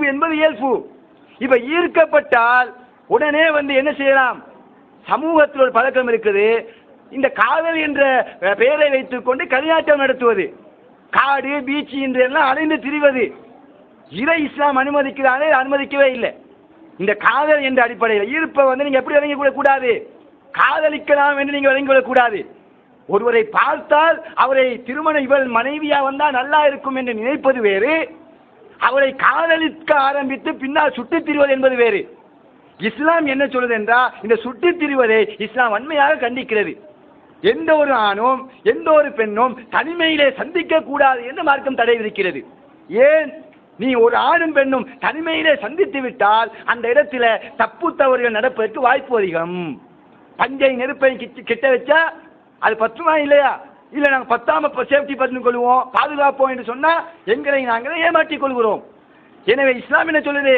ஈர்ப்பு என்பது இயல்பு. இப்ப ஈர்க்கப்பட்டால் உடனே வந்து என்ன செய்யலாம்? சமூகத்தில் ஒரு பழக்கம் இருக்குது. இந்த காதல் என்ற அஹ், பெயரை வைத்துக்கொண்டு கல்யாட்டம் நடத்துவது. காடு பீச் என்று எல்லாம் அலைந்து திரிவது. இறை இஸ்லாம் அனுமதிக்கிறானே அனுமதிக்கவே இல்லை. இந்த காதல் என்ற அடிப்படையில் ஈர்ப்பை வந்து நீங்க எப்படி விளங்கிக் கூடாது காதலிக்கலாம் என்று நீங்க விளங்கிக் கூடாது ஒருவரை பார்த்தால் அவரை திருமண இவள் மனைவியா வந்தால் நல்லா இருக்கும் என்று நினைப்பது வேறு. அவரை காதலிக்க ஆரம்பித்து பின்னால் சுற்றித் திரிவது என்பது வேறு. இஸ்லாம் என்ன சொல்லுது என்றால் இந்த சுற்றித் திரிவதை இஸ்லாம் வன்மையாக கண்டிக்கிறது. எந்த ஒரு ஆணும் எந்த ஒரு பெண்ணும் தனிமையிலே சந்திக்க கூடாது என்று மார்க்கம் தடை விதிக்கிறது. ஏன்? நீ ஒரு ஆணும் பெண்ணும் தனிமையிலே சந்தித்து விட்டால் அந்த இடத்துல தப்பு தவறுகள் நடப்பதற்கு வாய்ப்பு அதிகம். பஞ்சை நெருப்பை கிட்ட வச்சா அது பத்துமா இல்லையா? இல்ல நாங்க பத்தாம சேஃப்டி பண்ணி கொள்வோம். பாதுகாப்போம் என்று சொன்னா எங்களை நாங்களே ஏமாற்றிக் கொள்கிறோம். எனவே இஸ்லாம் என்ன சொல்லுது?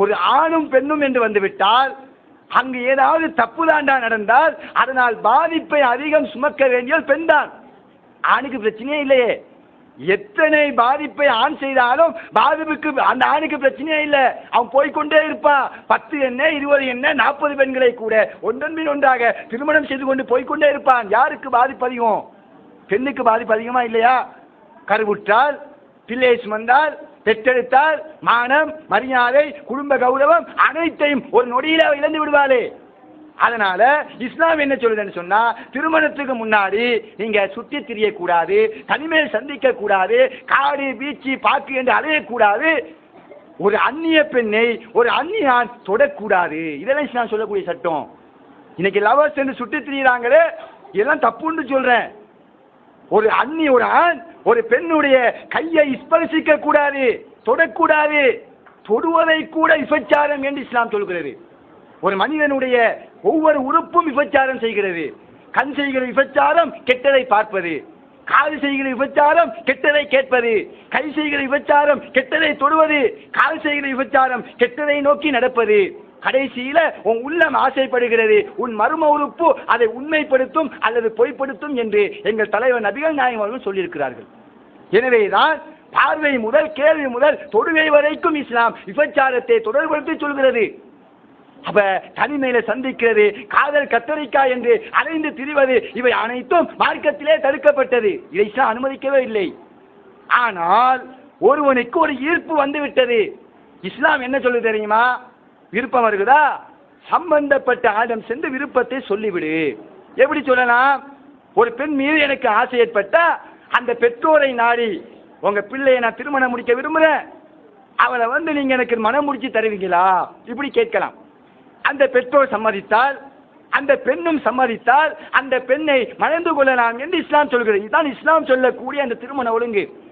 ஒரு ஆணும் பெண்ணும் என்று வந்துவிட்டால் அங்கு ஏதாவது தப்புதாண்டா நடந்தால் அதனால் பாதிப்பை அதிகம் சுமக்க வேண்டியது பெண்தான் ஆணுக்கு பிரச்சனையே இல்லையே. எத்தனை பாதிப்பை ஆண் செய்தாலும் பாதிப்புக்கு அந்த ஆணுக்கு பிரச்சனையே இல்லை. அவன் போய்கொண்டே இருப்பான் பத்து என்ன இருபது என்ன நாற்பது பெண்களை கூட ஒன்றன் பின் ஒன்றாக திருமணம் செய்து கொண்டு போய்க்கொண்டே இருப்பான். யாருக்கு பாதிப்பு அதிகம் பெண்ணுக்கு பாதிப்பு அதிகமா இல்லையா? கருவுற்றால் பிள்ளை சுமந்தால் பெற்றெடுத்தால் மானம் மரியாதை குடும்ப கௌரவம் அனைத்தையும் ஒரு நொடியில இழந்து விடுவாளே. அதனால இஸ்லாம் என்ன சொல்லுதுன்னு சொன்னா திருமணத்துக்கு முன்னாடி நீங்க சுத்தி திரியக்கூடாது தனிமையில் சந்திக்க கூடாது காடு பீச்சு பாக்கு என்று அலையக்கூடாது. ஒரு அந்நிய பெண்ணை ஒரு அந்நியான் தொடக்கூடாது. இதெல்லாம் இஸ்லாம் சொல்லக்கூடிய சட்டம். இன்னைக்கு லவர்ஸ் என்று சுற்றி திரியிறாங்களே இதெல்லாம் தப்புன்னு சொல்றேன். ஒரு அண்ணி ஒரு ஆண் ஒரு பெண்ணுடைய கையை ஸ்பர்சிக்க கூடாது தொடக்கூடாது தொடுவதை கூட விபச்சாரம் என்று இஸ்லாம் சொல்கிறது. ஒரு மனிதனுடைய ஒவ்வொரு உறுப்பும் விபச்சாரம் செய்கிறது. கண் செய்கிற விபச்சாரம் கெட்டதை பார்ப்பது. காது செய்கிற விபச்சாரம் கெட்டதை கேட்பது. கை செய்கிற விபச்சாரம் கெட்டதை தொடுவது. கால் செய்கிற விபச்சாரம் கெட்டதை நோக்கி நடப்பது. கடைசியில உன் உள்ளம் ஆசைப்படுகிறது. உன் மர்ம உறுப்பு அதை உண்மைப்படுத்தும் அல்லது பொய்ப்படுத்தும் என்று எங்கள் தலைவர் நபிகள் நாயகம் அவர்கள் சொல்லியிருக்கிறார்கள். எனவேதான் பார்வை முதல் கேள்வி முதல் தொடுகை வரைக்கும் இஸ்லாம் விபச்சாரத்தை தொடர்படுத்தி சொல்கிறது. அப்ப தனிமையில சந்திக்கிறது காதல் கத்தரிக்கா என்று அலைந்து திரிவது இவை அனைத்தும் மார்க்கத்திலே தடுக்கப்பட்டது. இதை இஸ்லாம் அனுமதிக்கவே இல்லை. ஆனால் ஒருவனுக்கு ஒரு ஈர்ப்பு வந்துவிட்டது. இஸ்லாம் என்ன சொல்லுது தெரியுமா? விருப்பம் வருகுதா சம்பந்தப்பட்ட ஆடம் சென்று விருப்பத்தை சொல்லிவிடு. எப்படி சொல்லலாம்? ஒரு பெண் மீது எனக்கு ஆசை ஏற்பட்டா அந்த பெற்றோரை நாடி உங்க பிள்ளையை நான் திருமணம் முடிக்க விரும்புறேன். அவளை வந்து நீங்க எனக்கு மனம் முடிச்சு தருவீங்களா? இப்படி கேட்கலாம். அந்த பெற்றோர் சம்மதித்தால் அந்த பெண்ணும் சம்மதித்தால் அந்த பெண்ணை மணந்து கொள்ளலாம் என்று இஸ்லாம் சொல்கிறது. இதுதான் இஸ்லாம் சொல்லக்கூடிய அந்த திருமண ஒழுங்கு.